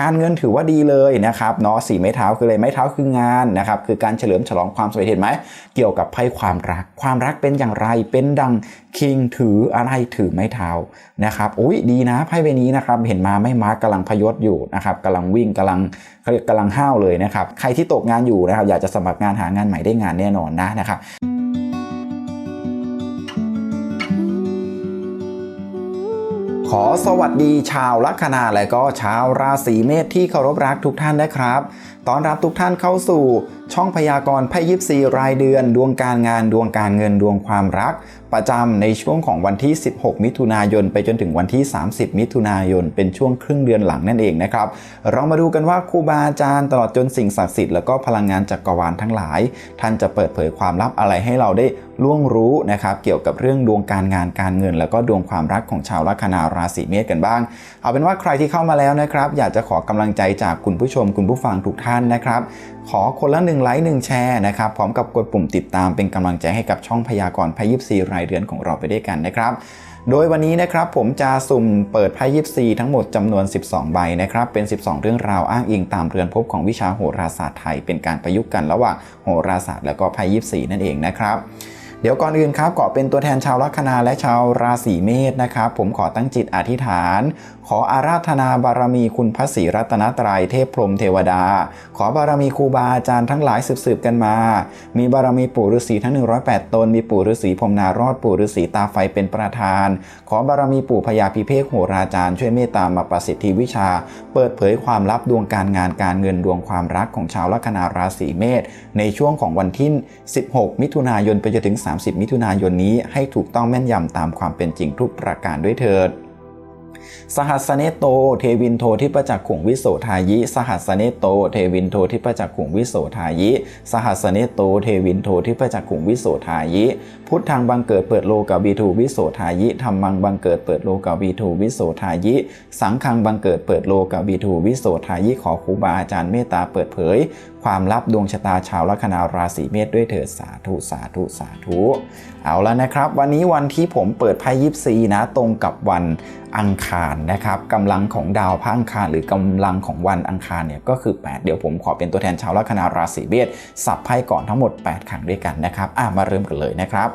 การเงินถือว่าดีเลยนะครับเนาะสีไม้เท้าคืออะไรไม้เท้าคืองานนะครับคือการเฉลิมฉลองความสำเร็จเห็นไหมเกี่ยวกับไพ่ความรัก ความรักเป็นอย่างไรเป็นดังคิงถืออะไรถือไม้เท้านะครับอุ้ยดีนะไพ่ใบนี้นะครับเห็นมาไม่มาร์กกำลังพยศอยู่นะครับกำลังวิ่งกำลังเขาเรียกกำลังห้าวเลยนะครับใครที่ตกงานอยู่นะครับอยากจะสมัครงานหางานใหม่ได้งานแน่นอนนะนะครับ ขอสวัสดีชาวลัคนาและก็ชาวราศีเมษที่เคารพรักทุกท่านนะครับต้อนรับทุกท่านเข้าสู่ ช่องพยากรณ์ไพ่ยิปซีรายเดือน ดวงการงานดวงการเงินดวงความรัก ประจำในช่วงของวันที่ 16 มิถุนายน ไปจนถึงวันที่ 30 มิถุนายน เป็นช่วงครึ่งเดือนหลังนั่นเองนะครับ เรามาดูกันว่าครูบาอาจารย์ตลอดจนสิ่งศักดิ์สิทธิ์แล้วก็พลังงานจักรวาลทั้งหลาย ท่านจะเปิดเผยความลับอะไรให้เราได้ล่วงรู้นะครับเกี่ยวกับเรื่องดวงการงานการเงิน แล้วก็ดวงความรักของชาวลัคนาราศีเมษกันบ้าง เอาเป็นว่าใครที่เข้ามาแล้วนะครับ อยากจะขอกำลังใจจากคุณผู้ชม คุณผู้ฟังทุกท่านนะครับ ขอคนละหนึ่งไลค์หนึ่งแชร์นะครับพร้อมกับกดปุ่มติดตามเป็นกำลังใจให้กับช่องพยากรณ์พยิบซีรายเดือนของเราไปด้วยกันนะครับโดยวันนี้นะครับผมจะสุ่มเปิดไพ่ยิปซีทั้งหมดจำนวน 12 ใบนะครับเป็น 12 เรื่องราวอ้างอิงตามเรือนภพของวิชาโหราศาสตร์ไทย เป็นการประยุกต์กันระหว่างโหราศาสตร์และก็ไพ่ยิปซีนั่นเองนะครับ เดี๋ยวก่อนอื่นครับขอเป็นตัวแทนชาวลัคนาและชาวราศีเมษนะครับ ผมขอตั้งจิตอธิษฐาน ขออาราธนาบารมีคุณพระศรีรัตนตรัยเทพพรมเทวดา ขอบารมีครูบาอาจารย์ทั้งหลายสืบๆกันมา มีบารมีปู่ฤาษีทั้ง 108 ตน มีปู่ฤาษีพรมนารอดปู่ฤาษีตาไฟเป็นประธาน ขอบารมีปู่พญาพิเภกโหราจารย์ช่วยเมตตามาประสิทธิวิชา เปิดเผยความลับดวงการงานการเงินดวงความรักของชาวลัคนาราศีเมษในช่วงของวันที่ 16 มิถุนายนไปจนถึง 30 มิถุนายนนี้ให้ถูกต้องแม่นยำตามความเป็นจริงทุกประการด้วยเถิด สหัสเนโต เทวินโททิปจักขุงวิโสทายิ สหัสเนโต เทวินโททิปจักขุงวิโสทายิ สหัสเนโต เทวินโททิปจักขุงวิโสทายิ พุทธังบังเกิดเปิดโลกาบีทูวิโสทายิธรรมังบังเกิดเปิดโลกาบีทูวิโสทายิ สังฆังบังเกิดเปิดโลกาบีทูวิโสทายิขอครูบาอาจารย์เมตตาเปิดเผยความลับดวงชะตาชาวลัคนาราศีเมษด้วยเถิดสาธุสาธุสาธุเอาแล้วนะครับ วันนี้วันที่ผมเปิดไพ่ยิปซีนะตรงกับวันอังคารนะครับกำลังของดาวพระอังคาร หรือกำลังของวันอังคารเนี่ยก็คือ 8 เดี๋ยวผมขอเป็นตัวแทนชาวลัคนาราศีเมษสับไพ่ก่อนทั้งหมด 8 ครั้งด้วยกันนะครับอะมาเริ่มกันเลยนะครับ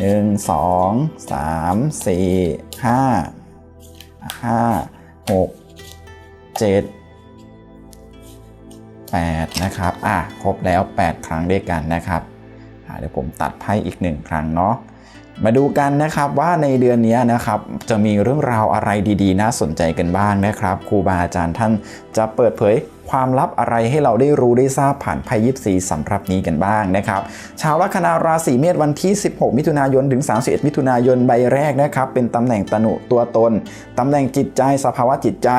1 2 3 4 5 5 6 7 8 นะครับ อะ ครบแล้ว 8 ครั้งด้วยกันนะครับเดี๋ยวผมตัดไพ่อีก 1 ครั้งเนาะ มาดูกันนะครับว่าในเดือนนี้นะครับ จะมีเรื่องราวอะไรดีๆ น่าสนใจกันบ้างนะครับ ครูบาอาจารย์ท่านจะเปิดเผยความลับอะไรให้เราได้รู้ได้ทราบผ่านไพ่ยิปซีสำหรับนี้กันบ้างนะครับ ชาวลัคนาราศีเมษวันที่ 16 มิถุนายนถึง 31 มิถุนายนใบแรกนะครับ เป็นตำแหน่งตนุตัวตนตำแหน่งจิตใจสภาวะจิตใจ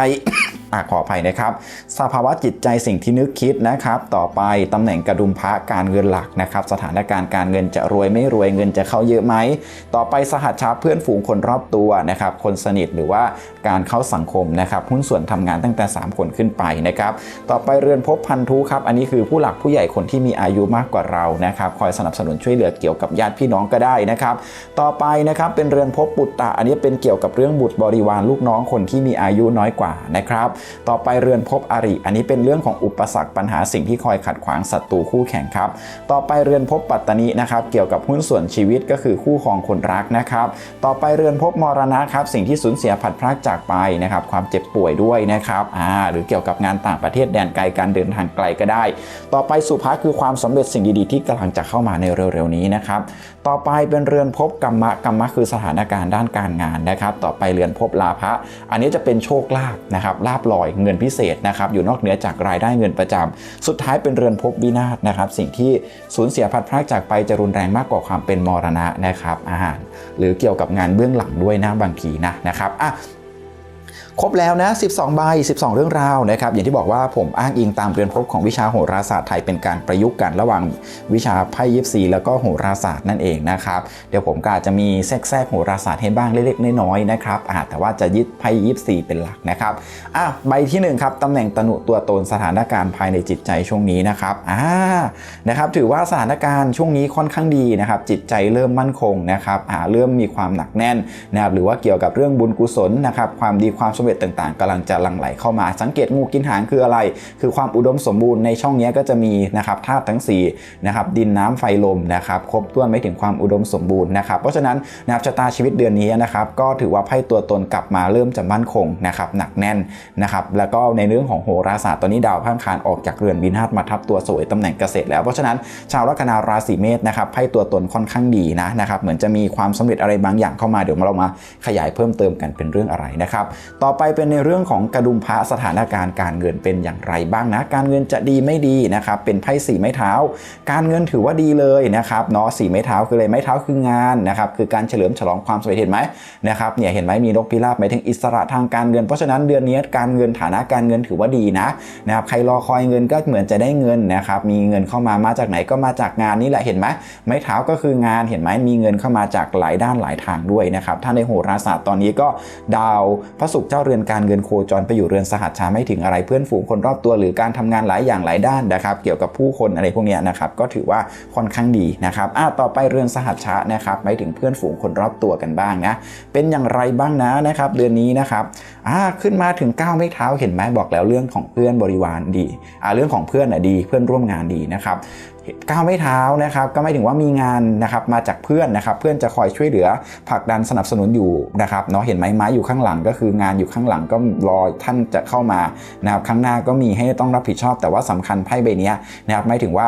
อขออภัยนะครับ สภาวะจิตใจสิ่งที่นึกคิดนะครับ ต่อไปตำแหน่งกระดุมพระการเงินหลักนะครับ สถานการณ์การเงินจะรวยไม่รวยเงินจะเข้าเยอะไหม ต่อไปสหัชชาเพื่อนฝูงคนรอบตัวนะครับ คนสนิทหรือว่าการเข้าสังคมนะครับหุ้นส่วนทำงานตั้งแต่ 3 คนขึ้นไปนะครับ ต่อไปเรือนภพพันธุครับ อันนี้คือผู้หลักผู้ใหญ่คนที่มีอายุมากกว่าเรานะครับ คอยสนับสนุนช่วยเหลือเกี่ยวกับญาติพี่น้องก็ได้นะครับ ต่อไปนะครับเป็นเรือนภพปุตตะ อันนี้เป็นเกี่ยวกับเรื่องบุตรบริวารลูกน้องคนที่มีอายุน้อยกว่านะครับต่อไปเรือนภพอริ อันนี้เป็นเรื่องของอุปสรรคปัญหาสิ่งที่คอยขัดขวางศัตรูคู่แข่งครับ ต่อไปเรือนภพปัตตนินะครับเกี่ยวกับหุ้นส่วนชีวิตก็คือคู่ครองคนรักนะครับ ต่อไปเรือนภพมรณะครับสิ่งที่สูญเสียผัดพรากจากไปนะครับความเจ็บป่วยด้วยนะครับอ่าหรือเกี่ยวกับงานต่างประเทศแดนไกลการเดินทางไกลก็ได้ ต่อไปสุภาคือความสำเร็จสิ่งดีๆ ที่กำลังจะเข้ามาในเร็วๆนี้นะครับต่อไปเป็นเรือนภพกรรมะกรรมะคือสถานการณ์ด้านการงานนะครับ ต่อไปเรือนภพลาภะอันนี้จะเป็นโชคลาภนะครับลาบลอยเงินพิเศษนะครับอยู่นอกเหนือจากรายได้เงินประจำสุดท้ายเป็นเรือนภพวินาศนะครับสิ่งที่สูญเสียพัดพรากจากไปจะรุนแรงมากกว่าความเป็นมรณะนะครับอาหาร หรือเกี่ยวกับงานเบื้องหลังด้วยนะบางทีนะนะครับอะ ครบแล้วนะ 12 ใบ 12 เรื่องราวนะครับ อย่างที่บอกว่าผมอ้างอิงตามเรือนภพของวิชาโหราศาสตร์ไทยเป็นการประยุกต์กันระหว่างวิชาไพ่ยิปซีแล้วก็โหราศาสตร์นั่นเองนะครับ เดี๋ยวผมก็อาจจะมีแทรกแทรกโหราศาสตร์ให้บ้างเล็กๆน้อยๆนะครับอาแต่ว่าจะยึดไพ่ยิปซีเป็นหลักนะครับอะใบที่หนึ่งครับตำแหน่งตนุตัวตนสถานการณ์ภายในจิตใจช่วงนี้นะครับอ่านะครับถือว่าสถานการณ์ช่วงนี้ค่อนข้างดีนะครับจิตใจเริ่มมั่นคงนะครับอ่าเริ่มมีความหนักแน่นนะครับหรือว่าเกี่ยวกับเรื่องบุญกุศลนะครับความดีความเร็จต่างๆกำลังจะหลั่งไหลเข้ามา สังเกตงูกินหางคืออะไร คือความอุดมสมบูรณ์ในช่องนี้ก็จะมีนะครับธาตุทั้ง4นะครับดินน้ำไฟลมนะครับครบถ้วนไม่ถึงความอุดมสมบูรณ์นะครับเพราะฉะนั้นนะครับชะตาชีวิตเดือนนี้นะครับก็ถือว่าไพ่ตัวตนกลับมาเริ่มจะมั่นคงนะครับหนักแน่นนะครับแล้วก็ในเรื่องของโหราศาสตร์ตอนนี้ดาวพังคารออกจากเรือนวินาศมาทับตัวสวยตำแหน่งเกษตรแล้วเพราะฉะนั้นชาวลัคนาราศีเมษนะครับไพ่ตัวตนค่อนข้างดีนะนะครับเหมือนจะมีความสำเร็จอะไรบางอย่างเข้ามาเดี๋ยวเรามาขยายเพิ่มเติมกันเป็นเรื่องอะไรนะครับต่อไปเป็นในเรื่องของกระดุมพระสถานการณ์การเงินเป็นอย่างไรบ้างนะ การเงินจะดีไม่ดีนะครับ เป็นไพ่สีไม้เท้า การเงินถือว่าดีเลยนะครับเนาะสีไม้เท้าคืออะไรไม้เท้าคืองานนะครับคือการเฉลิมฉลองความสำเร็จเห็นไหมนะครับเนี่ยเห็นไหมมีนกพิราบหมายถึงอิสระทางการเงิน เพราะฉะนั้นเดือนนี้การเงินฐานะการเงินถือว่าดีนะนะครับใครรอคอยเงินก็เหมือนจะได้เงินนะครับมีเงินเข้ามามาจากไหนก็มาจากงานนี่แหละเห็นไหมไม้เท้าก็คืองานเห็นไหมมีเงินเข้ามาจากหลายด้านหลายทางด้วยนะครับถ้าในโหราศาสตร์ตอนนี้ก็ดาวพระศุกร์เจ้าเรือนการเงินโคจรไปอยู่เรือนสหัชชาไม่ถึงอะไรเพื่อนฝูงคนรอบตัว หรือการทำงานหลายอย่างหลายด้านนะครับ เกี่ยวกับผู้คนอะไรพวกนี้นะครับก็ถือว่าค่อนข้างดีนะครับอะต่อไปเรือนสหัชชานะครับหมายถึงเพื่อนฝูงคนรอบตัวกันบ้างนะเป็นอย่างไรบ้างนะนะครับ เดือนนี้นะครับอ่าขึ้นมาถึง9ไม้เท้าเห็นไหมบอกแล้วเรื่องของเพื่อนบริวารดีอ่าเรื่องของเพื่อนอะดี เพื่อนร่วมงานดีนะครับ ก้าวไม่เท้านะครับก็ไม่ถึงว่ามีงานนะครับมาจากเพื่อนนะครับเพื่อนจะคอยช่วยเหลือผลักดันสนับสนุนอยู่นะครับเนาะเห็นไหมไม้อยู่ข้างหลังก็คืองานอยู่ข้างหลังก็รอท่านจะเข้ามานะครับข้างหน้าก็มีให้ต้องรับผิดชอบ แต่ว่าสำคัญไพ่ใบนี้นะครับไม่ถึงว่า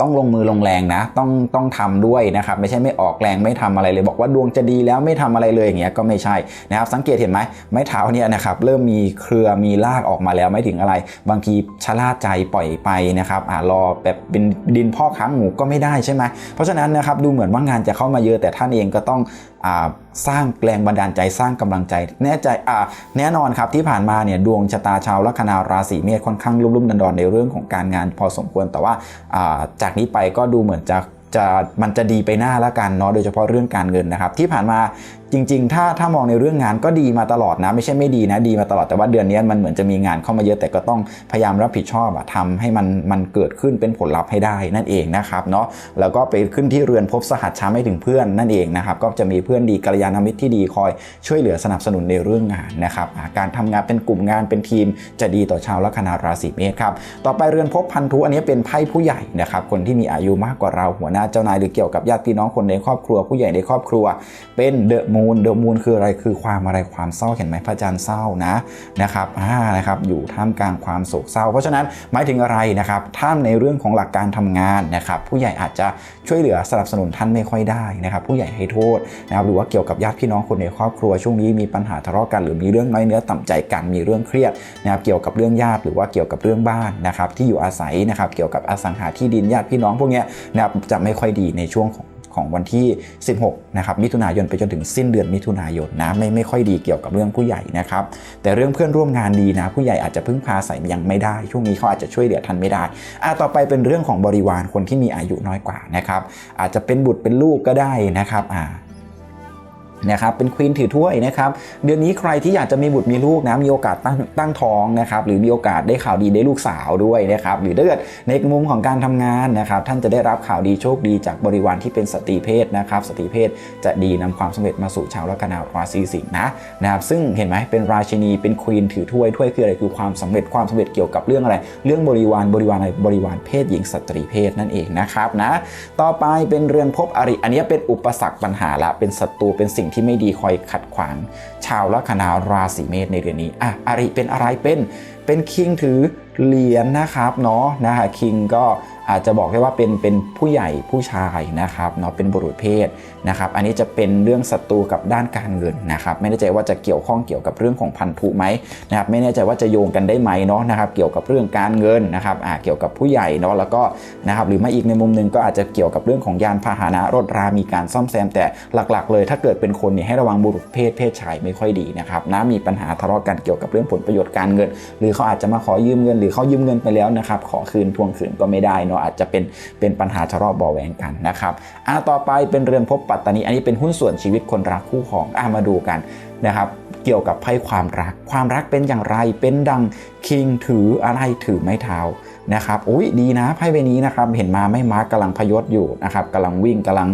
ต้องลงมือลงแรงนะ ต้องต้องทำด้วยนะครับไม่ใช่ไม่ออกแรงไม่ทำอะไรเลยบอกว่าดวงจะดีแล้วไม่ทำอะไรเลยอย่างเงี้ยก็ไม่ใช่นะครับสังเกตเห็นไหมไม้เท้าเนี่ยนะครับเริ่มมีเครือมีรากออกมาแล้วไม่ถึงอะไร บางทีชะล่าใจปล่อยไปนะครับอ่ารอแบบเป็นดินพ่อค้างหมูก็ไม่ได้ใช่ไหมเพราะฉะนั้นนะครับดูเหมือนว่างานจะเข้ามาเยอะแต่ท่านเองก็ต้อง สร้างแรงบันดาลใจสร้างกำลังใจ แน่ใจแน่นอนครับที่ผ่านมาเนี่ยดวงชะตาชาวลัคนาราศีเมษค่อนข้างรุ่มๆดันดอนในเรื่องของการงานพอสมควรแต่ว่าจากนี้ไปก็ดูเหมือนจะ จะมันจะดีไปหน้าละกันเนาะโดยเฉพาะเรื่องการเงินนะครับ ที่ผ่านมาจริง ๆ ถ้าถ้ามองในเรื่องงานก็ดีมาตลอดนะ ไม่ใช่ไม่ดีนะดีมาตลอดแต่ว่าเดือนนี้มันเหมือนจะมีงานเข้ามาเยอะแต่ก็ต้องพยายามรับผิดชอบอะทำให้มันมันเกิดขึ้นเป็นผลลัพธ์ให้ได้นั่นเองนะครับเนาะแล้วก็ไปขึ้นที่เรือนพบสหัสช้าไม่ถึงเพื่อนนั่นเองนะครับก็จะมีเพื่อนดีกัลยาณมิตรที่ดีคอยช่วยเหลือสนับสนุนในเรื่องงานนะครับการทำงานเป็นกลุ่มงานเป็นทีม จะดีต่อชาวลัคนาราศีเมษครับต่อไปเรือนพบพันธุอันนี้เป็นไพ่ผู้ใหญ่นะครับคนที่มีอายุมากกว่าเราหัวหน้าเจ้านายหรือเกี่ยวกับญาติพี่น้องคนในครอบครัว ผู้ใหญ่ในครอบครัว เป็นเดอะมูนเดอะมูนคืออะไรคือความอะไรความเศร้าเห็นไหมพระจันทร์เศร้านะนะครับอ่านะครับอยู่ท่ามกลางความโศกเศร้า เพราะฉะนั้นหมายถึงอะไรนะครับท่ามในเรื่องของหลักการทำงานนะครับ ผู้ใหญ่อาจจะช่วยเหลือสนับสนุนท่านไม่ค่อยได้นะครับ ผู้ใหญ่ให้โทษนะครับหรือว่าเกี่ยวกับญาติพี่น้องคนในครอบครัวช่วงนี้มีปัญหาทะเลาะกันหรือมีเรื่องน้อยเนื้อต่ำใจกันมีเรื่องเครียดนะครับเกี่ยวกับเรื่องญาติหรือว่าเกี่ยวกับเรื่องบ้านนะครับที่อยู่อาศัยนะครับเกี่ยวกับอสังหาที่ดินญาติพี่น้องพวกนี้นะครับจะไม่ไม่ค่อยดีในช่วงของของวันที่ 16 นะครับ มิถุนายนไปจนถึงสิ้นเดือนมิถุนายนนะ ไม่ไม่ค่อยดีเกี่ยวกับเรื่องผู้ใหญ่นะครับ แต่เรื่องเพื่อนร่วมงานดีนะ ผู้ใหญ่อาจจะพึ่งพาใส่ยังไม่ได้ ช่วงนี้เขาอาจจะช่วยเหลือทันไม่ได้อ่าต่อไปเป็นเรื่องของบริวารคนที่มีอายุน้อยกว่านะครับ อาจจะเป็นบุตรเป็นลูกก็ได้นะครับอ่า นะครับเป็นควีนถือถ้วยนะครับเดือนนี้ใครที่อยากจะมีบุตรมีลูกนะมีโอกาสตั้งตั้งท้องนะครับหรือมีโอกาสได้ข่าวดีได้ลูกสาวด้วยนะครับหรือถ้าเกิดในมุมของการทำงานนะครับท่านจะได้รับข่าวดีโชคดีจากบริวารที่เป็นสตรีเพศนะครับสตรีเพศจะดีนำความสำเร็จมาสู่ชาวลัคนาราศีสิงห์นะนะครับซึ่งเห็นไหมเป็นราชินีเป็นควีนถือถ้วยถ้วยคืออะไรคือความสำเร็จความสำเร็จเกี่ยวกับเรื่องอะไร เรื่องบริวารบริวารอะไรบริวารเพศหญิงสตรีเพศนั่นเองนะครับนะต่อไปเป็นเรือนภพอริอันนี้เป็นอุปสรรคปัญหาละเป็นศัตรูเป็นสิ่งที่ไม่ดีคอยขัดขวาง ชาวลัคนาราศีเมษในเดือนนี้อะอริเป็นอะไรเป็นเป็นคิงถือเหรียญนะครับเนาะนะฮะคิงก็ อาจจะบอกได้ว่าเป็นเป็นผู้ใหญ่ผู้ชายนะครับเนาะเป็นบุรุษเพศนะครับอันนี้จะเป็นเรื่องศัตรูกับด้านการเงินนะครับไม่แน่ใจว่าจะเกี่ยวข้องเกี่ยวกับเรื่องของพันธุไหมนะครับไม่แน่ใจว่าจะโยงกันได้ไหมเนาะนะครับเกี่ยวกับเรื่องการเงินนะครับอ่าเกี่ยวกับผู้ใหญ่เนาะแล้วก็นะครับหรือไม่อีกในมุมหนึงก็อาจจะเกี่ยวกับเรื่องของยานพาหนะรถรามีการซ่อมแซม แต่หลักๆ เลยถ้าเกิดเป็นคนเนี่ยให้ระวังบุรุษเพศเพศชายไม่ค่อยดีนะครับนะมีปัญหาทะเลาะกันเกี่ยวกับเรื่องผลประโยชน์การเงิน หรือเขาอาจจะมาขอยืมเงิน หรือเขายืมเงินไปแล้วนะครับขอคืนทวงคืนก็ไม่ได้เนาะอาจจะเป็นเป็นปัญหาทะเลาะเบาแหวงกันนะครับอ่าต่อไปเป็นเรือนภพปัตตานีอันนี้เป็นหุ้นส่วนชีวิตคนรักคู่ของอ่ามาดูกันนะครับเกี่ยวกับไพ่ความรัก ความรักเป็นอย่างไร เป็นดังคิงถืออะไรถือไม้เท้านะครับ อุ้ยดีนะไพ่ใบนี้นะครับ เห็นมาไม่มาร์กกำลังพยศอยู่นะครับกำลังวิ่งกำลัง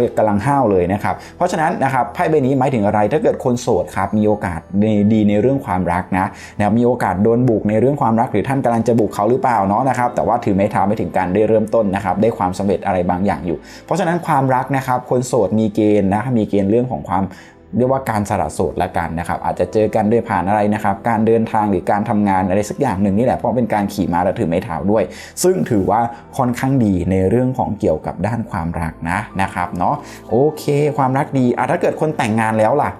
เขาเรียกกำลังห้าวเลยนะครับ เพราะฉะนั้นนะครับไพ่ใบนี้หมายถึงอะไรถ้าเกิดคนโสดครับมีโอกาสในดีในเรื่องความรักนะนะครับมีโอกาสโดนบุกในเรื่องความรักหรือท่านกำลังจะบุกเขาหรือเปล่าเนาะนะครับแต่ว่าถือไม้เท้าไม่ถึงการได้เริ่มต้นนะครับได้ความสำเร็จอะไรบางอย่างอยู่ เพราะฉะนั้นความรักนะครับคนโสดมีเกณฑ์นะมีเกณฑ์เรื่องของความ เรียกว่าการสละโสดละกันนะครับ อาจจะเจอกันด้วยผ่านอะไรนะครับ การเดินทางหรือการทำงานอะไรสักอย่างหนึ่งนี่แหละเพราะเป็นการขี่ม้าและถือไม้เท้าด้วย ซึ่งถือว่าค่อนข้างดีในเรื่องของเกี่ยวกับด้านความรักนะนะครับเนาะโอเค ความรักดีอะถ้าเกิดคนแต่งงานแล้วล่ะ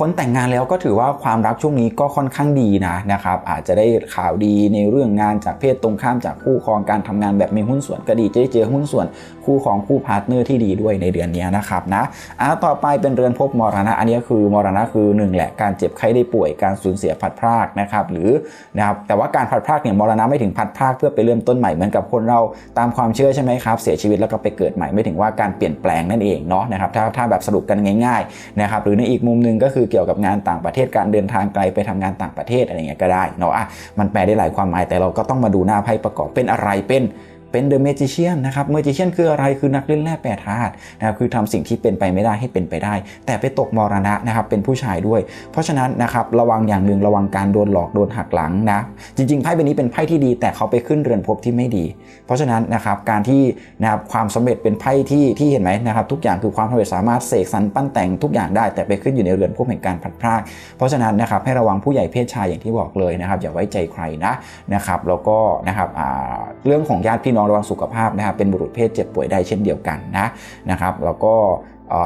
คนแต่งงานแล้วก็ถือว่าความรักช่วงนี้ก็ค่อนข้างดีนะนะครับอาจจะได้ข่าวดีในเรื่องงานจากเพศตรงข้ามจากคู่ครองการทำงานแบบมีหุ้นส่วนก็ดีจะได้เจอหุ้นส่วน คู่ของคู่พาร์ทเนอร์ที่ดีด้วยในเดือนนี้นะครับนะอ่าต่อไปเป็นเรือนภพมรณะ อันนี้คือมรณะคือหนึ่งแหละการเจ็บไข้ได้ป่วยการสูญเสียพัดพรากนะครับหรือนะครับแต่ว่าการพัดพรากเนี่ยมรณะไม่ถึงพัดพรากเพื่อไปเริ่มต้นใหม่เหมือนกับคนเราตามความเชื่อใช่ไหมครับเสียชีวิตแล้วก็ไปเกิดใหม่ไม่ถึงว่าการเปลี่ยนแปลงนั่นเองเนาะนะครับถ้าถ้าแบบสรุปกันง่ายๆนะครับหรือในอีกมุมหนึงก็คือเกี่ยวกับงานต่างประเทศการเดินทางไกลไปทำงานต่างประเทศอะไรเงี้ยก็ได้เนาะอะมันแปลได้หลายความหมายแต่เราก็ต้องมาดูหน้าไพ่ประกอบเป็นอะไรเป็น เป็นเดอะเมจิเชียนนะครับเมจิเชียนคืออะไรคือนักเล่นแร่แปรธาตุนะครับคือทำสิ่งที่เป็นไปไม่ได้ให้เป็นไปได้ แต่ไปตกมรณะนะครับเป็นผู้ชายด้วย เพราะฉะนั้นนะครับระวังอย่างหนึ่งระวังการโดนหลอกโดนหักหลังนะจริงๆไพ่ใบนี้เป็นไพ่ที่ดี แต่เขาไปขึ้นเรือนภพที่ไม่ดี เพราะฉะนั้นนะครับการที่นะครับความสำเร็จเป็นไพ่ที่ที่เห็นไหมนะครับทุกอย่างคือความสำเร็จสามารถเสกสรรปั้นแต่งทุกอย่างได้ แต่ไปขึ้นอยู่ในเรือนภพแห่งการพัดพรากเพราะฉะนั้นนะครับให้ระวังผู้ใหญ่เพศชายอย่างที่บอกเลยนะครับอย่าไว้ใจใครนะนะครับแล้วก็นะครับเรื่องของญาติพี่น้องระวังสุขภาพนะครับเป็นบุรุษเพศเจ็บป่วยได้เช่นเดียวกันนะนะครับแล้วก็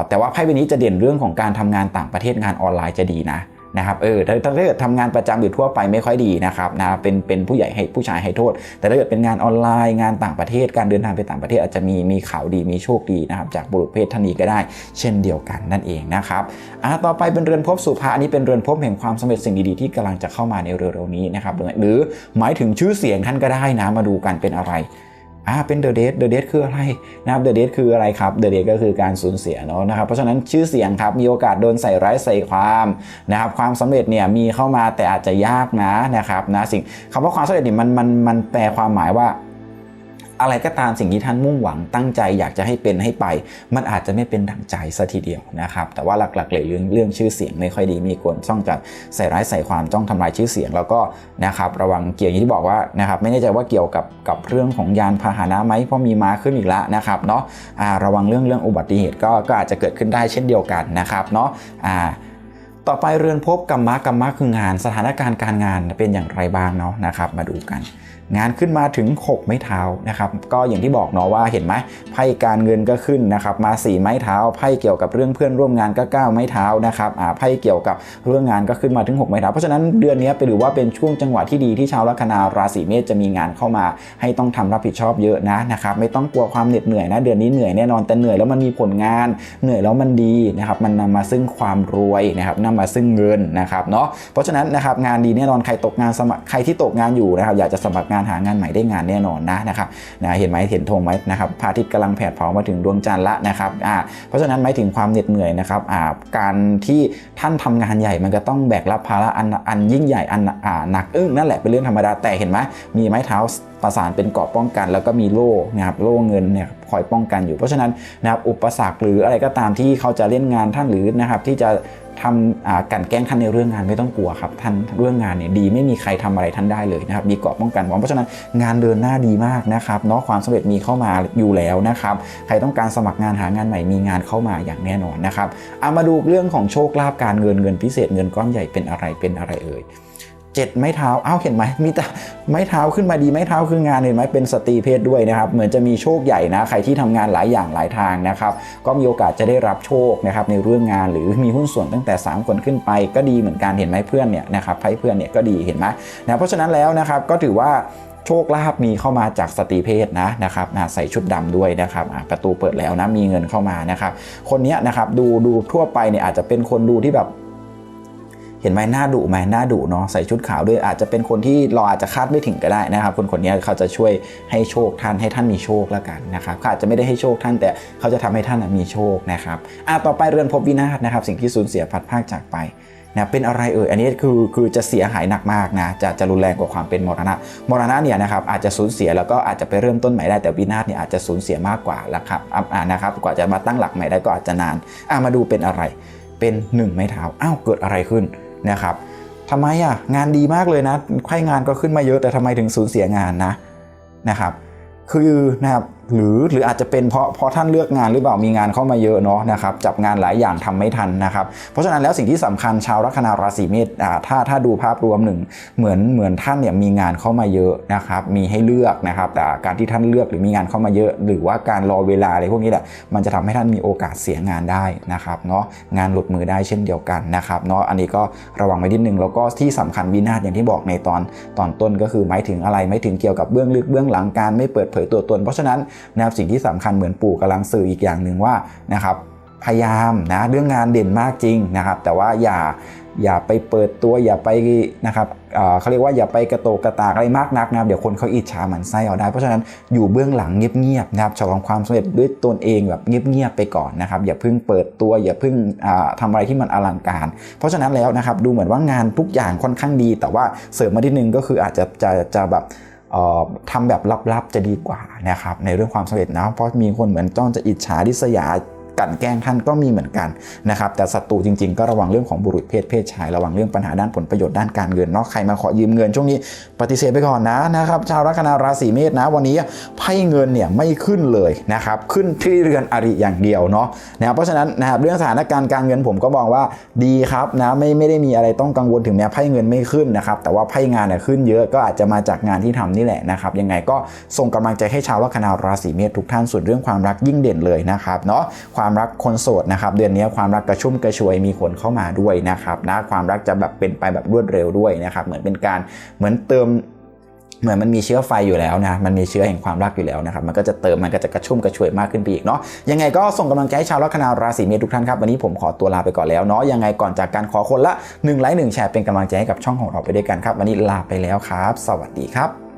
แต่ว่าไพ่ใบนี้จะเด่นเรื่องของการทำงานต่างประเทศงานออนไลน์จะดีนะนะครับเออถ้าถ้าเกิดทำงานประจำหรือทั่วไปไม่ค่อยดีนะครับนะเป็นเป็นผู้ใหญ่ให้ผู้ชายให้โทษ แต่ถ้าเกิดเป็นงานออนไลน์งานต่างประเทศการเดินทางไปต่างประเทศอาจจะมีมีข่าวดีมีโชคดีนะครับจากบุรุษเพศท่านนี้ก็ได้ เช่นเดียวกันนั่นเองนะครับอะต่อไปเป็นเรือนภพสุภาอันนี้เป็นเรือนภพแห่งความสำเร็จสิ่งดีๆที่กำลังจะเข้ามาในเร็วๆนี้นะครับหรือหมายถึงชื่อเสียงท่านก็ได้นะมาดูกันเป็นอะไร อ่าเป็นเดอะเดทเดอะเดทคืออะไรนะครับเดอะเดทคืออะไรครับเดอะเดทก็คือการสูญเสียเนาะนะครับเพราะฉะนั้นชื่อเสียงครับมีโอกาสโดนใส่ร้ายใส่ความนะครับความสำเร็จเนี่ยมีเข้ามาแต่อาจจะยากนะนะครับนะสิ่งคำว่าความสำเร็จเนี่ยมันมันมันแปลความหมายว่า อะไรก็ตามสิ่งที่ท่านมุ่งหวังตั้งใจอยากจะให้เป็นให้ไป มันอาจจะไม่เป็นดั่งใจซะทีเดียวนะครับ แต่ว่าหลักๆเลยเรื่องเรื่องชื่อเสียงไม่ค่อยดีมีคนจ้องจะใส่ร้ายใส่ความจ้องทำลายชื่อเสียงแล้วก็นะครับระวังเกี่ยวอย่างที่บอกว่านะครับไม่แน่ใจว่าเกี่ยวกับกับเรื่องของยานพาหนะไหมเพราะมีมาขึ้นอีกแล้วนะครับเนาะระวังเรื่องเรื่องอุบัติเหตุก็ก็อาจจะเกิดขึ้นได้เช่นเดียวกันนะครับเนาะอ่าต่อไปเรือนภพกรรมะกรรมะคืองาน สถานการณ์การงานเป็นอย่างไรบ้างเนาะนะครับ มาดูกัน งานขึ้นมาถึง 6 ไม้เท้านะครับก็อย่างที่บอกเนาะว่าเห็นไหมไพ่การเงินก็ขึ้นนะครับมา 4 ไม้เท้าไพ่เกี่ยวกับเรื่องเพื่อนร่วมงานก็ 9 ไม้เท้านะครับอ่าไพ่เกี่ยวกับเรื่องงานก็ขึ้นมาถึง 6 ไม้เท้าเพราะฉะนั้นเดือนนี้ไปถือว่าเป็นช่วงจังหวะที่ดีที่ชาวลัคนาราศีเมษจะมีงานเข้ามา ให้ต้องทำรับผิดชอบเยอะนะนะครับไม่ต้องกลัวความเหน็ดเหนื่อยนะเดือนนี้เหนื่อยแน่นอนแต่เหนื่อยแล้วมันมีผลงาน เหนื่อยแล้วมันดีนะครับมันนำมาซึ่งความรวยนะครับนำมาซึ่งเงินนะครับเนาะเพราะฉะนั้นนะครับงานดีแน่นอนใครตกงานสมัครใครที่ตกงานอยู่นะครับอยากจะสมัครงานหางานใหม่ได้งานแน่นอนนะนะครับนะเห็นไหมเห็นธงไหมนะครับพระอาทิตย์กำลังแผดเผามาถึงดวงจันทร์ละนะครับอ่าเพราะฉะนั้นหมายถึงความเหน็ดเหนื่อยนะครับอ่าการที่ท่านทำงานใหญ่มันก็ต้องแบกรับภาระอันอันยิ่งใหญ่อันอ่าหนักอึ้งนั่นแหละเป็นเรื่องธรรมดาแต่เห็นไหมมีไม้เท้าประสานเป็นเกราะป้องกัน แล้วก็มีโล่นะครับโล่เงินเนี่ยคอยป้องกันอยู่เพราะฉะนั้นนะครับอุปสรรคหรืออะไรก็ตามที่เขาจะเล่นงานท่านหรือนะครับที่จะ ทำอ่ากันแกล้งท่านในเรื่องงานไม่ต้องกลัวครับท่านเรื่องงานเนี่ยดีไม่มีใครทำอะไรท่านได้เลยนะครับมีเกราะป้องกันเพราะฉะนั้นงานเดินหน้าดีมากนะครับเนาะความสำเร็จมีเข้ามาอยู่แล้วนะครับใครต้องการสมัครงานหางานใหม่มีงานเข้ามาอย่างแน่นอนนะครับเอามาดูเรื่องของโชคลาภการเงินเงินพิเศษเงินก้อนใหญ่เป็นอะไรเป็นอะไรเอ่ย เจ็ดไม้เท้าเอ้าเห็นไหมมีแต่ไม้เท้าขึ้นมาดีไม้เท้าคืองานเห็นไหมเป็นสตรีเพศด้วยนะครับ เหมือนจะมีโชคใหญ่นะ ใครที่ทำงานหลายอย่างหลายทางนะครับ ก็มีโอกาสจะได้รับโชคนะครับในเรื่องงานหรือมีหุ้นส่วนตั้งแต่ 3 คนขึ้นไป ก็ดีเหมือนกันเห็นไหมเพื่อนเนี่ยนะครับไพ่เพื่อนเนี่ยก็ดีเห็นไหมนะเพราะฉะนั้นแล้วนะครับก็ถือว่าโชคลาภมีเข้ามาจากสตรีเพศนะนะครับนะใส่ชุดดำด้วยนะครับประตูเปิดแล้วนะมีเงินเข้ามานะครับ คนนี้นะครับดูดูทั่วไปเนี่ยอาจจะเป็นคนดูที่แบบ เห็นไหมหน้าดุไหมหน้าดุเนาะใส่ชุดขาวด้วยอาจจะเป็นคนที่เราอาจจะคาดไม่ถึงก็ได้นะครับคนคนนี้เขาจะช่วยให้โชคท่านให้ท่านมีโชคแล้วกันนะครับเขาอาจจะไม่ได้ให้โชคท่านแต่เขาจะทำให้ท่านมีโชคนะครับอะต่อไปเรือนภพวินาศนะครับสิ่งที่สูญเสียพัดภาคจากไปนะเป็นอะไรเอ่ยอันนี้คือคือจะเสียหายหนักมากนะจะจะรุนแรงกว่าความเป็นมรณะมรณะเนี่ยนะครับอาจจะสูญเสียแล้วก็อาจจะไปเริ่มต้นใหม่ได้แต่วินาศเนี่ยอาจจะสูญเสียมากกว่าแล้วครับอะอ่านะครับกว่าจะมาตั้งหลักใหม่ได้ก็อาจจะนานอะมาดูเป็นอะไรเป็นหนึ่งไม้เท้าอ้าวเกิดอะไรขึ้น นะครับทำไมอะงานดีมากเลยนะไข้งานก็ขึ้นมาเยอะแต่ทำไมถึงสูญเสียงานนะนะครับ คือนะครับ หรือหรืออาจจะเป็นเพราะเพราะท่านเลือกงานหรือเปล่ามีงานเข้ามาเยอะเนาะนะครับจับงานหลายอย่างทำไม่ทันนะครับ เพราะฉะนั้นแล้วสิ่งที่สำคัญชาวลัคนาราศีเมษอ่าถ้าถ้าดูภาพรวมหนึ่งเหมือนเหมือนท่านเนี่ยมีงานเข้ามาเยอะนะครับมีให้เลือกนะครับแต่การที่ท่านเลือกหรือมีงานเข้ามาเยอะ หรือว่าการรอเวลาอะไรพวกนี้แหละมันจะทำให้ท่านมีโอกาสเสียงานได้นะครับเนาะงานหลุดมือได้เช่นเดียวกันนะครับเนาะอันนี้ก็ระวังไว้นิดนึงแล้วก็ที่สำคัญวินาศอย่างที่บอกในตอนตอนต้นก็คือหมายถึงอะไรไม่ถึงเกี่ยวกับเบื้องลึกเบื้องหลังการไม่เปิดเผยตัวตน เพราะฉะนั้นนะครับสิ่งที่สำคัญเหมือนปู่กำลังสื่ออีกอย่างหนึ่งว่านะครับพยายามนะเรื่องงานเด่นมากจริงนะครับ แต่ว่าอย่าอย่าไปเปิดตัวอย่าไปนะครับเเขาเรียกว่าอย่าไปกระโตกกระตากอะไรมากนักนะครับเดี๋ยวคนเขาอิจฉาหมันไส้เอาได้ เพราะฉะนั้นอยู่เบื้องหลังเงียบๆนะครับฉลองความสำเร็จด้วยตนเองแบบเงียบๆไปก่อนนะครับอย่าเพิ่งเปิดตัวอย่าเพิ่งอ่าทำอะไรที่มันอลังการ เพราะฉะนั้นแล้วนะครับดูเหมือนว่างานทุกอย่างค่อนข้างดี แต่ว่าเสริมมาทีนึงก็คืออาจจะจะจะแบบ ทำแบบลับๆจะดีกว่านะครับในเรื่องความสำเร็จนะเพราะมีคนเหมือนจ้องจะอิจฉาริษยา กันแกล้งท่านก็มีเหมือนกันนะครับแต่ศัตรูจริง ๆ ก็ระวังเรื่องของบุรุษเพศเพศชายระวังเรื่องปัญหาด้านผลประโยชน์ด้านการเงินเนาะใครมาขอยืมเงินช่วงนี้ปฏิเสธไปก่อนนะนะครับชาวลัคนาราศีเมษนะวันนี้ไพ่เงินเนี่ยไม่ขึ้นเลยนะครับขึ้นที่เรือนอริอย่างเดียวเนาะนะครับเพราะฉะนั้นนะครับเรื่องสถานการณ์การเงินผมก็มองว่าดีครับนะไม่ไม่ได้มีอะไรต้องกังวลถึงแม้ไพ่เงินไม่ขึ้นนะครับแต่ว่าไพ่งานเนี่ยขึ้นเยอะก็อาจจะมาจากงานที่ทำนี่แหละนะครับยังไงก็ส่งกำลังใจให้ชาวลัคนาราศีเมษทุกท่านส่วนเรื่องความรักยิ่งเด่นเลยนะครับเนาะความรักคนโสดนะครับ เดือนนี้ความรักกระชุ่มกระชวยมีคนเข้ามาด้วยนะครับนะความรักจะแบบเป็นไปแบบรวดเร็วด้วยนะครับ เหมือนเป็นการเหมือนเติมเหมือนมันมีเชื้อไฟอยู่แล้วนะ มันมีเชื้อแห่งความรักอยู่แล้วนะครับ มันก็จะเติม มันก็จะกระชุ่มกระชวยมากขึ้นไปอีกเนาะ ยังไงก็ส่งกำลังใจให้ชาวลัคนาราศีเมษทุกท่านครับ วันนี้ผมขอตัวลาไปก่อนแล้วเนาะ ยังไงก่อนจากการขอคนละ1ไลค์1แชร์เป็นกำลังใจให้กับช่องของเราไปด้วยกันครับ วันนี้ลาไปแล้วครับ สวัสดีครับ